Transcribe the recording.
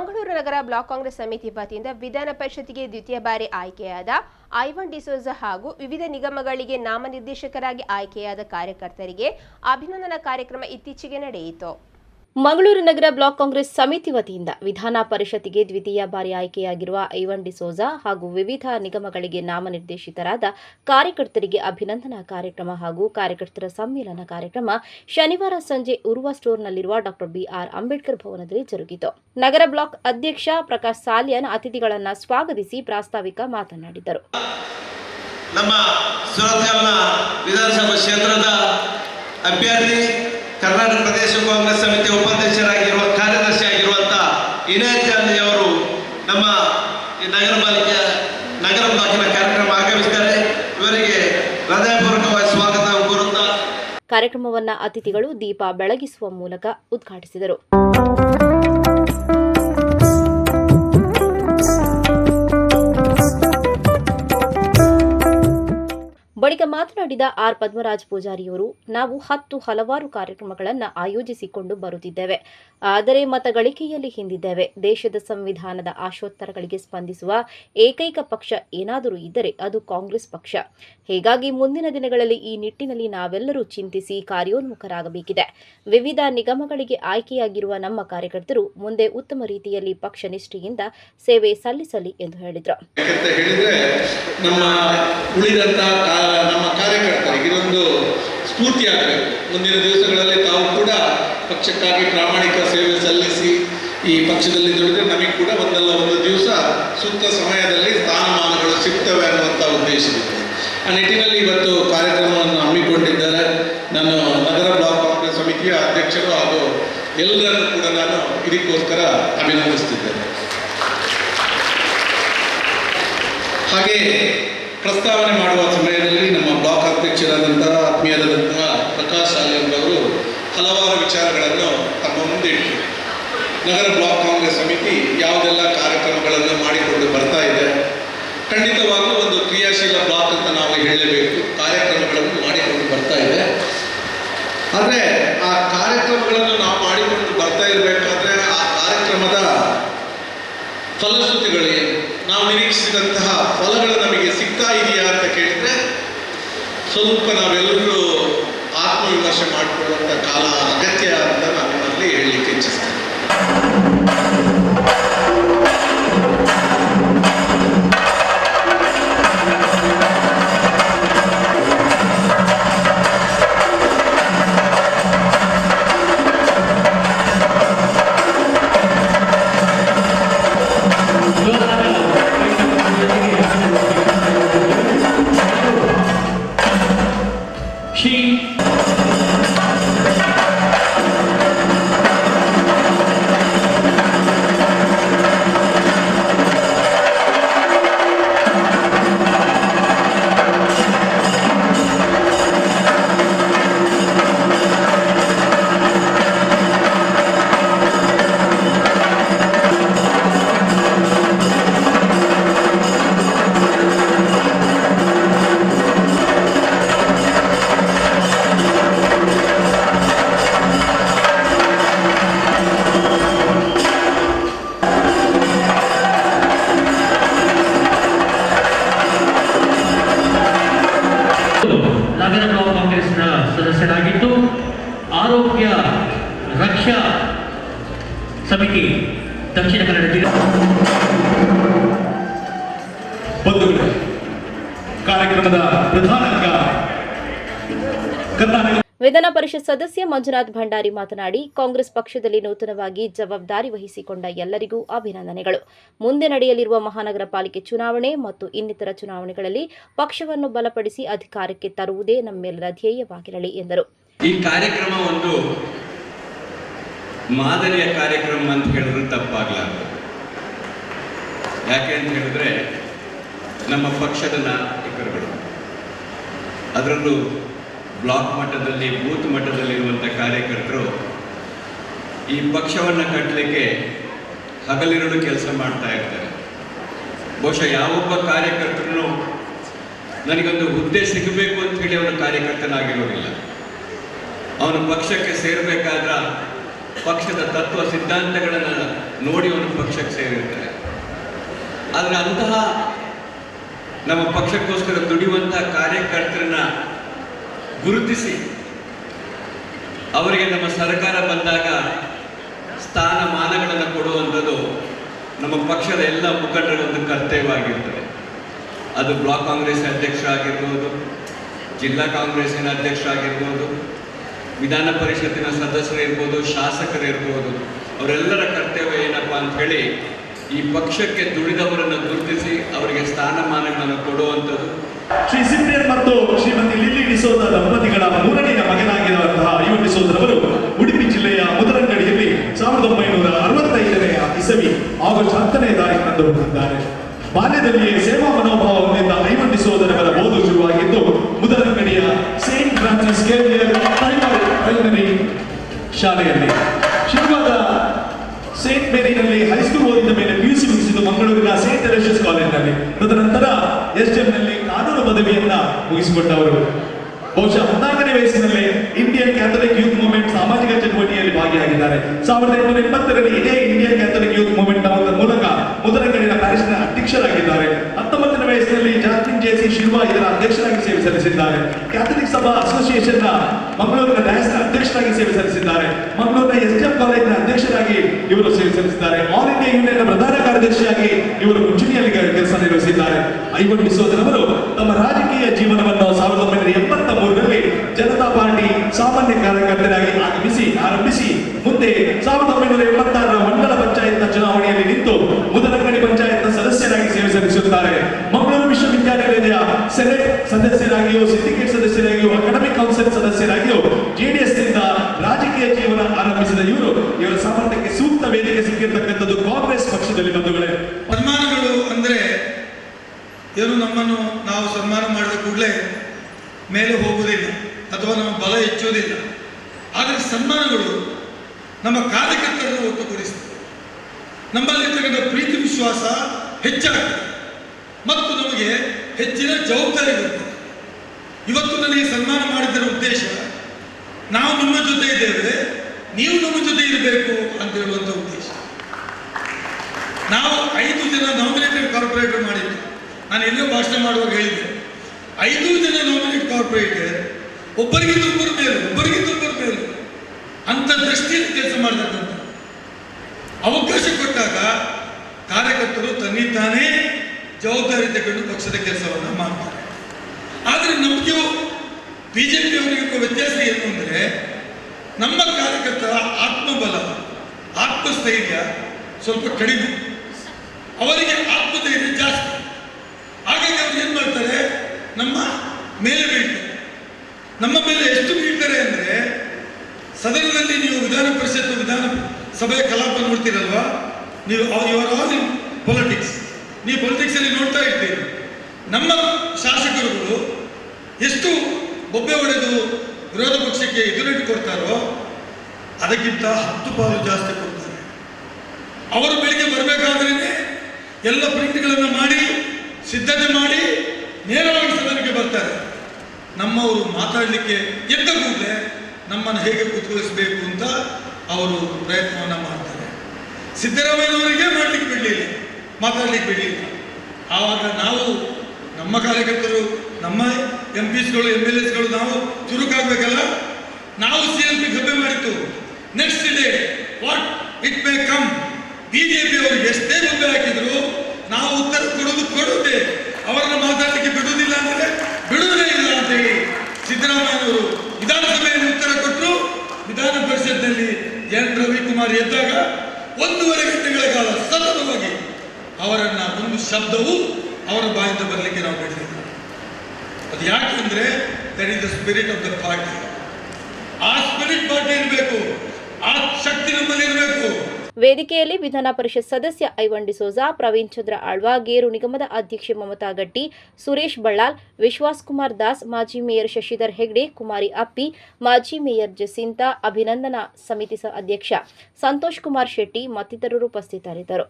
ಮಂಗಳೂರು ನಗರ block Congress ಸಮಿತಿ ವತಿಯಿಂದ ವಿಧಾನ ಪರಿಷತ್ತಿಗೆ ದ್ವಿತೀಯ ಬಾರಿ ಆಯ್ಕೆಯಾದ ಐವನ್ ಡಿಸೋಜ ಹಾಗೂ ವಿವಿಧ ನಿಗಮಗಳಿಗೆ ನಾಮನಿರ್ದೇಶಕರಾಗಿ ಆಯ್ಕೆಯಾದ ಕಾರ್ಯಕರ್ತರಿಗೆ ಅಭಿನಂದನಾ ಕಾರ್ಯಕ್ರಮ ಇತ್ತೀಚೆಗೆ ನಡೆಯಿತು. ಮಂಗಳೂರು ನಗರ ಬ್ಲಾಕ್ ಕಾಂಗ್ರೆಸ್ ಸಮಿತಿ ವತಿಯಿಂದ ವಿಧಾನ ಪರಿಷತ್ತಿಗೆ ದ್ವಿತೀಯ ಬಾರಿ ಆಯ್ಕೆಯಾಗಿರುವ ಐವನ್ ಡಿಸೋಜಾ ಹಾಗೂ ವಿವಿಧ ನಿಗಮಗಳಿಗೆ ನಾಮನಿರ್ದೇಶಿತರಾದ ಕಾರ್ಯಕರ್ತರಿಗೆ ಅಭಿನಂದನಾ ಕಾರ್ಯಕ್ರಮ ಹಾಗೂ ಕಾರ್ಯಕರ್ತರ ಸಮ್ಮೇಳನ ಕಾರ್ಯಕ್ರಮ ಶನಿವಾರ ಸಂಜೆ ಉರುವ ಸ್ಟೋರ್ನಲ್ಲಿರುವ ಡಾ ಬಿಆರ್ ಅಂಬೇಡ್ಕರ್ ಭವನದಲ್ಲಿ ಜರುಗಿತು. ನಗರ ಬ್ಲಾಕ್ ಅಧ್ಯಕ್ಷ ಪ್ರಕಾಶ್ ಸಾಲಿಯನ್ ಅತಿಥಿಗಳನ್ನು ಸ್ವಾಗತಿಸಿ ಪ್ರಾಸ್ತಾವಿಕ ಮಾತನಾಡಿದರು. ನಮ್ಮ ವಿಧಾನಸಭಾ ಕ್ಷೇತ್ರದ ಅಭ್ಯರ್ಥಿ ಕರ್ನಾಟಕ ಪ್ರದೇಶ ಕಾಂಗ್ರೆಸ್ ಸಮಿತಿ ಉಪಾಧ್ಯಕ್ಷರಾಗಿರುವ ಕಾರ್ಯದರ್ಶಿ ಆಗಿರುವಂಥ ಇನಾಯತ್ ಗಾಂಧಿ ಅವರು ನಮ್ಮ ಈ ನಗರ ಪಾಲಿಕೆ ನಗರ ಬ್ಲಾಕಿನ ಕಾರ್ಯಕ್ರಮ ಆಗಮಿಸಿದ್ದಾರೆ ಇವರಿಗೆ ಹೃದಯಪೂರ್ವಕವಾಗಿ ಸ್ವಾಗತ ಕೋರುತ್ತಾ ಕಾರ್ಯಕ್ರಮವನ್ನ ಅತಿಥಿಗಳು ದೀಪ ಬೆಳಗಿಸುವ ಮೂಲಕ ಉದ್ಘಾಟಿಸಿದರು. ಬಳಿಕ ಮಾತನಾಡಿದ ಆರ್ ಪದ್ಮರಾಜ್ ಪೂಜಾರಿಯವರು, ನಾವು ಹತ್ತು ಹಲವಾರು ಕಾರ್ಯಕ್ರಮಗಳನ್ನು ಆಯೋಜಿಸಿಕೊಂಡು ಬರುತ್ತಿದ್ದೇವೆ. ಆದರೆ ಮತಗಳಿಕೆಯಲ್ಲಿ ಹಿಂದಿದ್ದೇವೆ. ದೇಶದ ಸಂವಿಧಾನದ ಆಶೋತ್ತರಗಳಿಗೆ ಸ್ಪಂದಿಸುವ ಏಕೈಕ ಪಕ್ಷ ಏನಾದರೂ ಇದ್ದರೆ ಅದು ಕಾಂಗ್ರೆಸ್ ಪಕ್ಷ. ಹೀಗಾಗಿ ಮುಂದಿನ ದಿನಗಳಲ್ಲಿ ಈ ನಿಟ್ಟಿನಲ್ಲಿ ನಾವೆಲ್ಲರೂ ಚಿಂತಿಸಿ ಕಾರ್ಯೋನ್ಮುಖರಾಗಬೇಕಿದೆ. ವಿವಿಧ ನಿಗಮಗಳಿಗೆ ಆಯ್ಕೆಯಾಗಿರುವ ನಮ್ಮ ಕಾರ್ಯಕರ್ತರು ಮುಂದೆ ಉತ್ತಮ ರೀತಿಯಲ್ಲಿ ಪಕ್ಷ ನಿಷ್ಠೆಯಿಂದ ಸೇವೆ ಸಲ್ಲಿಸಲಿ ಎಂದು ಹೇಳಿದರು. ಹೇಳಿದ್ರೆ ನಮ್ಮ ಕಾರ್ಯಕರ್ತರಿಗೆ ಇದೊಂದು ಸ್ಫೂರ್ತಿಯಾಗಬೇಕು ಮುಂದಿನ ದಿವಸಗಳಲ್ಲಿ ತಾವು ಕೂಡ ಪಕ್ಷಕ್ಕಾಗಿ ಪ್ರಾಮಾಣಿಕ ಸೇವೆ ಸಲ್ಲಿಸಿ ಈ ಪಕ್ಷದಲ್ಲಿ ದುಡಿದ್ರೆ ನಮಗೆ ಕೂಡ ಒಂದಲ್ಲ ಒಂದು ದಿವಸ ಸೂಕ್ತ ಸಮಯದಲ್ಲಿ ಸ್ಥಾನಮಾನಗಳು ಸಿಗ್ತವೆ ಅನ್ನುವಂಥ ಉದ್ದೇಶವಿದೆ ಆ ನಿಟ್ಟಿನಲ್ಲಿ ಇವತ್ತು ಕಾರ್ಯಕ್ರಮವನ್ನು ಹಮ್ಮಿಕೊಂಡಿದ್ದಾರೆ ನಾನು ನಗರ ಬ್ಲಾಕ್ ಕಾಂಗ್ರೆಸ್ ಸಮಿತಿಯ ಅಧ್ಯಕ್ಷರು ಹಾಗೂ ಎಲ್ಲರನ್ನು ಕೂಡ ನಾನು ಇದಕ್ಕೋಸ್ಕರ ಅಭಿನಂದಿಸ್ತಿದ್ದೇನೆ ಹಾಗೆ ಪ್ರಸ್ತಾವನೆ ಮಾಡುವ ಸಮಯದಲ್ಲಿ ಅಧ್ಯಕ್ಷರಾದಂತಹ ಆತ್ಮೀಯರಾದಂತಹ ಪ್ರಕಾಶ್ ಅವರು ಹಲವಾರು ವಿಚಾರಗಳನ್ನು ತಮ್ಮ ಮುಂದೆ ಇಟ್ಟರು ನಗರ ಬ್ಲಾಕ್ ಕಾಂಗ್ರೆಸ್ ಸಮಿತಿ ಯಾವುದೆಲ್ಲ ಕಾರ್ಯಕ್ರಮಗಳನ್ನು ಮಾಡಿಕೊಂಡು ಬರ್ತಾ ಇದೆ, ಖಂಡಿತವಾಗಲೂ ಒಂದು ಕ್ರಿಯಾಶೀಲ ಬ್ಲಾಕ್ ಅಂತ ನಾವು ಹೇಳಲೇಬೇಕು. ಕಾರ್ಯಕ್ರಮಗಳನ್ನು ಮಾಡಿಕೊಂಡು ಬರ್ತಾ ಇದೆ. ಆದರೆ ಆ ಕಾರ್ಯಕ್ರಮಗಳನ್ನು ನಾವು ಮಾಡಿಕೊಂಡು ಬರ್ತಾ ಇರಬೇಕಾದ್ರೆ ಆ ಕಾರ್ಯಕ್ರಮದ ಫಲಶ್ರುತಿಗಳೇನು ನಾವು ನಿರೀಕ್ಷಿಸಿದಂತಹ ಫಲಗಳು ಸಮಿತಿ ದಕ್ಷಿಣ ಕನ್ನಡ ಜಿಲ್ಲೆ ಬಂಧುಗಳೇ ಕಾರ್ಯಕ್ರಮದ ಪ್ರಧಾನ ಕರ್ನಾಟಕ. ವಿಧಾನ ಪರಿಷತ್ ಸದಸ್ಯ ಮಂಜುನಾಥ್ ಭಂಡಾರಿ ಮಾತನಾಡಿ ಕಾಂಗ್ರೆಸ್ ಪಕ್ಷದಲ್ಲಿ ನೂತನವಾಗಿ ಜವಾಬ್ದಾರಿ ವಹಿಸಿಕೊಂಡ ಎಲ್ಲರಿಗೂ ಅಭಿನಂದನೆಗಳು. ಮುಂದೆ ನಡೆಯಲಿರುವ ಮಹಾನಗರ ಪಾಲಿಕೆ ಚುನಾವಣೆ ಮತ್ತು ಇನ್ನಿತರ ಚುನಾವಣೆಗಳಲ್ಲಿ ಪಕ್ಷವನ್ನು ಬಲಪಡಿಸಿ ಅಧಿಕಾರಕ್ಕೆ ತರುವುದೇ ನಮ್ಮೆಲ್ಲರ ಧ್ಯೇಯವಾಗಿರಲಿ ಎಂದರು. ಈ ಕಾರ್ಯಕ್ರಮ ಒಂದು ಮಾದರಿಯ ಕಾರ್ಯಕ್ರಮ ಅಂತ ಹೇಳಿದ್ರು ತಪ್ಪಾಗಲಾರದು. ಯಾಕೆ ಅಂತ ಹೇಳಿದ್ರೆ ನಮ್ಮ ಪಕ್ಷದ ನಾಯಕರುಗಳು. ಅದರಲ್ಲೂ ಬ್ಲಾಕ್ ಮಟ್ಟದಲ್ಲಿ, ಬೂತ್ ಮಟ್ಟದಲ್ಲಿರುವಂಥ ಕಾರ್ಯಕರ್ತರು ಈ ಪಕ್ಷವನ್ನು ಕಟ್ಟಲಿಕ್ಕೆ ಹಗಲಿರುಳು ಕೆಲಸ ಮಾಡ್ತಾ ಇರ್ತಾರೆ. ಬಹುಶಃ ಯಾವೊಬ್ಬ ಕಾರ್ಯಕರ್ತರು ನನಗೊಂದು ಹುದ್ದೆ ಸಿಗಬೇಕು ಅಂತ ಹೇಳಿ ಅವನು ಕಾರ್ಯಕರ್ತನಾಗಿರೋದಿಲ್ಲ. ಅವನು ಪಕ್ಷಕ್ಕೆ ಸೇರಬೇಕಾದ್ರ ಪಕ್ಷದ ತತ್ವ ಸಿದ್ಧಾಂತಗಳನ್ನು ನೋಡಿ ಅವರು ಪಕ್ಷಕ್ಕೆ ಸೇರಿರ್ತಾರೆ. ಆದರೆ ಅಂತಹ ನಮ್ಮ ಪಕ್ಷಕ್ಕೋಸ್ಕರ ದುಡಿಯುವಂಥ ಕಾರ್ಯಕರ್ತರನ್ನ ಗುರುತಿಸಿ ಅವರಿಗೆ ನಮ್ಮ ಸರ್ಕಾರ ಬಂದಾಗ ಸ್ಥಾನಮಾನಗಳನ್ನು ಕೊಡುವಂಥದ್ದು ನಮ್ಮ ಪಕ್ಷದ ಎಲ್ಲ ಮುಖಂಡರ ಒಂದು ಕರ್ತವ್ಯವಾಗಿರ್ತದೆ. ಅದು ಬ್ಲಾಕ್ ಕಾಂಗ್ರೆಸ್ ಅಧ್ಯಕ್ಷ ಆಗಿರ್ಬೋದು ಜಿಲ್ಲಾ ಕಾಂಗ್ರೆಸ್ಸಿನ ಅಧ್ಯಕ್ಷರಾಗಿರ್ಬೋದು ವಿಧಾನ ಪರಿಷತ್ತಿನ ಸದಸ್ಯರು ಇರ್ಬೋದು, ಶಾಸಕರು ಇರ್ಬೋದು, ಅವರೆಲ್ಲರ ಕರ್ತವ್ಯ ಏನಪ್ಪ ಅಂತ ಹೇಳಿ ಈ ಪಕ್ಷಕ್ಕೆ ದುಡಿದವರನ್ನು ಗುರುತಿಸಿ ಅವರಿಗೆ ಸ್ಥಾನಮಾನಗಳನ್ನು ಕೊಡುವಂಥದ್ದು. ಶ್ರೀ ಮತ್ತು ಶ್ರೀಮತಿ ಲಿಲ್ಲಿ ಡಿಸೋದ ದಂಪತಿಗಳ ಮೂರನೆಯ ಮಗನಾಗಿರುವಂತಹ ಐವ ಡಿಸೋದರವರು ಉಡುಪಿ ಜಿಲ್ಲೆಯ ಮುದರಂಗಡಿಯಲ್ಲಿ ಸಾವಿರದ ಒಂಬೈನೂರ ಅರವತ್ತೈದನೆಯ ಇಸವಿ ಆಗಸ್ಟ್ ಹತ್ತನೇ ತಾರೀಕಿನಂದು ಹುಟ್ಟಿದ್ದಾರೆ. ಬಾಲ್ಯದಲ್ಲಿಯೇ ಸೇವಾ ಮನೋಭಾವ ಹೊಂದಿದ್ದ ಐವನ್ ಡಿಸೋದರವರ ಓದು ಶುರುವಾಗಿದ್ದು, ಮುದರಂಗಡಿಯ ಸೇಂಟ್ ಫ್ರಾನ್ಸಿಸ್ ಕೇವಿಯರ್ ಪ್ರೈಮರಿ ಶಾಲೆಯಲ್ಲಿ ಶಿವಮೊಗ್ಗದ ಸೇಂಟ್ ಮೇರಿನಲ್ಲಿ ಹೈಸ್ಕೂಲ್ ಓದಿದ ಮೇಲೆ ಪಿಯುಸಿ ಮುಗಿಸಿದ್ದು ಮಂಗಳೂರಿನ ಸೇಂಟ್ ತೆರೇಷಸ್ ಕಾಲೇಜಿನಲ್ಲಿ. ತದನಂತರ ಎಸ್ನಲ್ಲಿ ಕಾನೂನು ಪದವಿಯನ್ನ ಮುಗಿಸಿಕೊಂಡವರು. ಬಹುಶಃ ಹದಿನಾಲ್ಕನೇ ವಯಸ್ಸಿನಲ್ಲಿ ಇಂಡಿಯನ್ ಕ್ಯಾಥಲಿಕ್ ಯೂತ್ ಮೂವ್ಮೆಂಟ್ ಸಾಮಾಜಿಕ ಚಟುವಟಿಕೆಯಲ್ಲಿ ಭಾಗಿಯಾಗಿದ್ದಾರೆ. ಸಾವಿರದ ಎಂಟುನೂರ ಎಪ್ಪತ್ತರಲ್ಲಿ ಇದೇ ಇಂಡಿಯನ್ ಕ್ಯಾಥಲಿಕ್ ಯೂತ್ ಮೂವ್ಮೆಂಟ್ ಮೂಲಕ ಮೊದಲ ಕಡೆಯ ಪ್ಯಾರಿಸ್ನ ಅಧ್ಯಕ್ಷರಾಗಿದ್ದಾರೆ. ಹತ್ತೊಂಬತ್ತನೇ ವಯಸ್ಸಿನಲ್ಲಿ ಜಾಸ್ಮಿನ್ ಜೇಸಿ ಇದರ ಅಧ್ಯಕ್ಷರಾಗಿ ಸೇವೆ ಸಲ್ಲಿಸಿದ್ದಾರೆ. ಕ್ಯಾಥಲಿಕ್ ಸಭಾ ಅಸೋಸಿಯೇಷನ್ನ ಮಂಗಳೂರಿನ ಡ್ಯಾನ್ಸ್ನ ಅಧ್ಯಕ್ಷರಾಗಿ ಸೇವೆ ಸಲ್ಲಿಸಿದ್ದಾರೆ. ಮಂಗಳೂರಿನ ಎಸ್ ಡಿ ಎಂ ಕಾಲೇಜಿನ ಅಧ್ಯಕ್ಷರಾಗಿ ಇವರು ಸೇವೆ ಸಲ್ಲಿಸಿದ್ದಾರೆ. ಆಲ್ ಇಂಡಿಯಾ ಯೂನಿಯನ್ ಪ್ರಧಾನ ಕಾರ್ಯದರ್ಶಿಯಾಗಿ ಇವರು ಮುಂಚೂಣಿಯಲ್ಲಿ ಕೆಲಸ ನಿರ್ವಹಿಸಿದ್ದಾರೆ. ಐವನ್ ಡಿಸೋದರವರು ತಮ್ಮ ರಾಜಕೀಯ ಜೀವನವನ್ನು ಸಾವಿರದ ಒಂಬೈನೂರ ಎಂಬತ್ತ ಮೂರರಲ್ಲಿ ಜನತಾ ಪಾರ್ಟಿ ಸಾಮಾನ್ಯ ಕಾರ್ಯಕರ್ತರಾಗಿ ಆಗಮಿಸಿ, ಆರಂಭಿಸಿ, ಮುಂದೆ ಸಾವಿರದ ಒಂಬೈನೂರ ಎಂಬತ್ತಾರರ ಸದಸ್ಯರಾಗಿಯೂ ಸಿಂಡಿಕೇಟ್ ಸದಸ್ಯರಾಗಿಯೂ ಅಕಾಡೆಮಿಕ್ ಕೌನ್ಸಿಲ್ ಸದಸ್ಯರಾಗಿಯೂ ಜೆಡಿಎಸ್ನಿಂದ ರಾಜಕೀಯ ಜೀವನ ಆರಂಭಿಸಿದ ಇವರು, ಇವರ ಸಾಮರ್ಥ್ಯಕ್ಕೆ ಸೂಕ್ತ ವೇದಿಕೆ ಸಿಕ್ಕಿರ್ತಕ್ಕಂಥದ್ದು ಕಾಂಗ್ರೆಸ್ ಪಕ್ಷದಲ್ಲಿ ಬಂಧುಗಳೇ. ಸನ್ಮಾನಗಳು ಅಂದರೆ ಇವರು ನಮ್ಮನ್ನು ನಾವು ಸನ್ಮಾನ ಮಾಡಿದ ಕೂಡಲೇ ಮೇಲೆ ಹೋಗುವುದಿಲ್ಲ, ಅಥವಾ ನಮ್ಮ ಬಲ ಹೆಚ್ಚುವುದಿಲ್ಲ. ಆದರೆ ಸನ್ಮಾನಗಳು ನಮ್ಮ ಕಾರ್ಯಕರ್ತರನ್ನು ನಮ್ಮಲ್ಲಿ ನಮ್ಮಲ್ಲಿರ್ತಕ್ಕಂಥ ಪ್ರೀತಿ ವಿಶ್ವಾಸ ಹೆಚ್ಚಾಗ್ತದೆ. ಮತ್ತು ನಮಗೆ ಹೆಚ್ಚಿನ ಜವಾಬ್ದಾರಿ ಬರ್ತದೆ ಇವತ್ತು ನನಗೆ ಸನ್ಮಾನ ಮಾಡಿದ್ದರ ಉದ್ದೇಶ, ನಾವು ನಿಮ್ಮ ಜೊತೆ ಇದ್ದೇವೆ, ನೀವು ನಮ್ಮ ಜೊತೆ ಇರಬೇಕು ಅಂತ ಹೇಳುವಂಥ ಉದ್ದೇಶ. ನಾವು ಐದು ಜನ ನಾಮಿನೇಟೆಡ್ ಕಾರ್ಪೊರೇಟರ್ ಮಾಡಿದ್ದೆ ನಾನು ಎಲ್ಲೋ ಭಾಷಣ ಮಾಡುವಾಗ ಹೇಳಿದ್ದೆ. ಐದು ಜನ ನಾಮಿನೇಟ್ ಕಾರ್ಪೊರೇಟರ್ ಒಬ್ಬರಿಗಿಂತ ಒಬ್ಬರು ಮೇಲೆ ಒಬ್ಬರಿಗಿಂತ ಒಬ್ಬರು ಮೇಲೆ ಅಂತ ದೃಷ್ಟಿಯಲ್ಲಿ ಕೆಲಸ ಮಾಡತಕ್ಕಂಥ ಅವಕಾಶ ಕೊಟ್ಟಾಗ ಕಾರ್ಯಕರ್ತರು ತನ್ನಿದ್ದಾನೇ ಜವಾಬ್ದಾರಿ ತಗೊಂಡು ಪಕ್ಷದ ಕೆಲಸವನ್ನು ಮಾಡ್ತಾರೆ. ಆದರೆ ನಮಗೂ ಬಿ ಜೆ ಪಿಯವರಿಗೂ ವ್ಯತ್ಯಾಸ ಏನು ಅಂದರೆ, ನಮ್ಮ ಕಾರ್ಯಕರ್ತರ ಆತ್ಮಬಲ, ಆತ್ಮಸ್ಥೈರ್ಯ ಸ್ವಲ್ಪ ಕಡಿಮೆ. ಅವರಿಗೆ ಆತ್ಮಧೈರ್ಯ ಜಾಸ್ತಿ. ಹಾಗಾಗಿ ಅವ್ರು ಏನು ಮಾಡ್ತಾರೆ, ನಮ್ಮ ಮೇಲೆ ಬೀಳ್ತಾರೆ. ನಮ್ಮ ಮೇಲೆ ಎಷ್ಟು ಬೀಳ್ತಾರೆ ಅಂದರೆ, ಸದನದಲ್ಲಿ ನೀವು ವಿಧಾನ ಪರಿಷತ್ ವಿಧಾನ ಸಭೆಯ ಕಲಾಪ ನೋಡ್ತೀರಲ್ವಾ? ನೀವು ಯುವರ್ ಆಲ್ ಇನ್ ಪೊಲಿಟಿಕ್ಸ್ ನೀವು ಪೊಲಿಟಿಕ್ಸ್ ಅಲ್ಲಿ ನೋಡ್ತಾ ಇರ್ತೀರಿ. ನಮ್ಮ ಶಾಸಕರುಗಳು ಎಷ್ಟು ಬೊಬ್ಬೆ ಹೊಡೆದು ವಿರೋಧ ಪಕ್ಷಕ್ಕೆ ಎದುರಿಟ್ಟು ಕೊಡ್ತಾರೋ ಅದಕ್ಕಿಂತ ಹತ್ತು ಪಾಲು ಜಾಸ್ತಿ ಕೊಡ್ತಾರೆ. ಅವರು ಬೆಳಿಗ್ಗೆ ಬರಬೇಕಾದ್ರೇ ಎಲ್ಲ ಪ್ರಿಂಟ್ಗಳನ್ನು ಮಾಡಿ, ಸಿದ್ಧತೆ ಮಾಡಿ, ನೇರವಾಗಿ ಸದನಕ್ಕೆ ಬರ್ತಾರೆ. ನಮ್ಮವರು ಮಾತಾಡಲಿಕ್ಕೆ ಎದ್ದ ಕೂಡಲೇ ನಮ್ಮನ್ನು ಹೇಗೆ ಕುತ್ಕೊಳಿಸಬೇಕು ಅಂತ ಅವರು ಪ್ರಯತ್ನವನ್ನು ಮಾಡ್ತಾರೆ. ಸಿದ್ದರಾಮಯ್ಯನವರಿಗೆ ಮಾಡಲಿಕ್ಕೆ ಬಿಡಲಿಲ್ಲ. ಮಾತಾಡ್ಲಿಕ್ಕೆ ಬಿಡಲಿಲ್ಲ ಆವಾಗ ನಾವು ನಮ್ಮ ಕಾರ್ಯಕರ್ತರು, ನಮ್ಮ ಎಂ ಪಿಸ್ಗಳು ಎಂ ಎಲ್ ಎಸ್ಗಳು ನಾವು ಚುರುಕಾಗಬೇಕಲ್ಲ? ನಾವು ಸಿ ಎಂ ಪಿ ಗಬ್ಬೆ ಮಾಡಿತ್ತು. Next day what it may come BJP ಅವರು ಎಷ್ಟೇ ಗಬ್ಬೆ ಹಾಕಿದ್ರು, ನಾವು ಉತ್ತರ ಕೊಡೋದು ಕೊಡುತ್ತೆ ಅವರನ್ನು ಮಾತಾಡಲಿಕ್ಕೆ ಬಿಡುವುದಿಲ್ಲ ಅಂದರೆ ಬಿಡುವುದೇ ಇಲ್ಲ ಅಂತೇಳಿ ಸಿದ್ದರಾಮಯ್ಯನವರು ವಿಧಾನಸಭೆಯಲ್ಲಿ ಉತ್ತರ ಕೊಟ್ಟರು ವಿಧಾನ ಪರಿಷತ್ನಲ್ಲಿ ಎನ್ ರವಿಕುಮಾರ್ ಎದ್ದಾಗ ಒಂದೂವರೆ ಗಂಟೆಗಳ ಕಾಲ ಸತತವಾಗಿ ಅವರನ್ನ ಒಂದು ಶಬ್ದವು ಅವರ ಬಾಯಿಂದ ಬರಲಿಕ್ಕೆ ನಾವು ಬಿಡಲಿಲ್ಲ. ಅದು ಯಾಕೆಂದ್ರೆ that is the spirit of the party ಆ ಸ್ಪಿರಿಟ್ ಪಾರ್ಟಿ ಇರಬೇಕು, ಆ ಶಕ್ತಿ ನಮ್ಮಲ್ಲಿ ಇರಬೇಕು. ವೇದಿಕೆಯಲ್ಲಿ ವಿಧಾನ ಪರಿಷತ್ ಸದಸ್ಯ ಐವನ್ ಡಿಸೋಜಾ ಪ್ರವೀಣ್ ಚಂದ್ರ ಆಳ್ವ, ಗೇರು ನಿಗಮದ ಅಧ್ಯಕ್ಷೆ ಮಮತಾ ಗಟ್ಟಿ ಸುರೇಶ್ ಬಳ್ಳಾಲ್ ವಿಶ್ವಾಸ್ ಕುಮಾರ್ ದಾಸ್, ಮಾಜಿ ಮೇಯರ್ ಶಶಿಧರ್ ಹೆಗ್ಡೆ, ಕುಮಾರಿ ಅಪ್ಪಿ, ಮಾಜಿ ಮೇಯರ್ ಜಸಿಂತಾ, ಅಭಿನಂದನಾ ಸಮಿತಿ ಅಧ್ಯಕ್ಷ ಸಂತೋಷ್ ಕುಮಾರ್ ಶೆಟ್ಟಿ ಮತ್ತಿತರರು ಉಪಸ್ಥಿತರಿದ್ದರು.